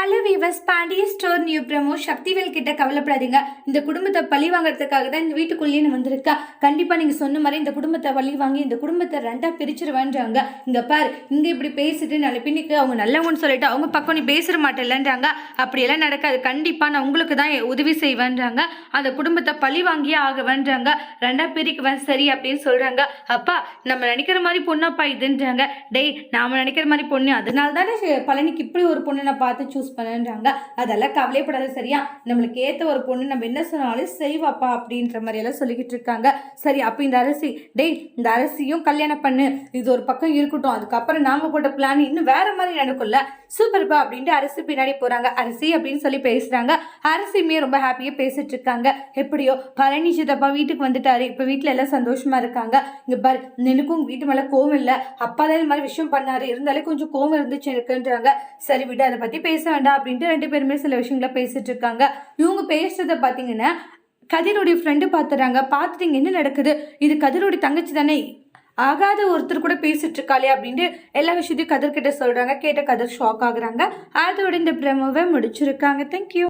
Hello viewers Pandiya store new promo Sakthivel கிட்ட கவலைப்படாதீங்க. இந்த குடும்பத்தை பழி வாங்குறதுக்காக தான் இந்த வீட்டுக்குள்ளேயே வந்திருக்கா கண்டிப்பா நீங்க சொன்ன மாதிரி இந்த குடும்பத்தை பழி வாங்கி இந்த குடும்பத்தை ரெண்டா பிரிச்சிருவேன்றாங்க. இங்க பாரு இங்க இப்படி பேசிட்டு நல்ல பின்னுக்கு அவங்க நல்லவங்கன்னு சொல்லிட்டு அவங்க பக்கம் நீ பேசுற மாட்டேன்லன்றாங்க. அப்படியெல்லாம் நடக்காது. கண்டிப்பா நான் உங்களுக்கு தான் உதவி செய்வேன்றாங்க. அந்த குடும்பத்தை பழி வாங்கியே ஆகவேன்றாங்க. ரெண்டா பிரிக்குவேன் சரி அப்படின்னு சொல்றாங்க. அப்பா நம்ம நினைக்கிற மாதிரி பொண்ணப்பா இதுன்றாங்க. டேய் நாம நினைக்கிற மாதிரி பொண்ணு. அதனால தானே பழனிக்கு இப்படி ஒரு பொண்ணு நான் பார்த்து சூஸ் பண்ணுன்றாங்க அதெல்லாம் கவலைப்படாத சரியா? நம்மளுக்கு ஏத்த ஒரு பொண்ணு நம்ம என்ன சொன்னாலும் செய்வாப்பா அப்படின்ற மாதிரி எல்லாம் சொல்லிக்கிட்டு இருக்காங்க. சரி அப்போ இந்த அரிசி டேய் இந்த அரிசியும் கல்யாணம் பண்ணு. இது ஒரு பக்கம் இருக்கட்டும். அதுக்கப்புறம் நாங்க போட்ட பிளான் இன்னும் வேற மாதிரி நடக்கும்ல. சூப்பர்ப்பா அப்படின்ட்டு அரிசி பின்னாடி போறாங்க. அரிசி அப்படின்னு சொல்லி பேசுறாங்க. அரிசியுமே ரொம்ப ஹாப்பியா பேசிட்டு இருக்காங்க. எப்படியோ பழனி சித்தப்பா வீட்டுக்கு வந்துட்டாரு. இப்ப வீட்டுல எல்லாம் சந்தோஷமா இருக்காங்க. இங்க பாரு எனக்கும் வீட்டு மேல கோவம் இல்ல. அப்பா தான் இந்த மாதிரி விஷயம் பண்ணாரு. இருந்தாலே கொஞ்சம் கோவம் இருந்துச்சு எனக்குன்றாங்க. சரி விட அதை பத்தி பேச வேண்டாம் அப்படின்ட்டு ரெண்டு பேருமே சில விஷயங்கள பேசிட்டு இருக்காங்க. இவங்க பேசுறத பார்த்தீங்கன்னா கதிரோடைய ஃப்ரெண்டு பார்த்துறாங்க பார்த்துட்டு இங்கே என்ன நடக்குது? இது கதிரோடைய தங்கச்சி தானே. ஆகாத ஒருத்தர் கூட பேசிட்டு இருக்காளே அப்படின்ட்டு எல்லா விஷயத்தையும் கதிர் கிட்ட சொல்றாங்க. கேட்ட கதிர் ஷாக் ஆகுறாங்க. அதோட இந்த பிரமோவை முடிச்சிருக்காங்க. தேங்க்யூ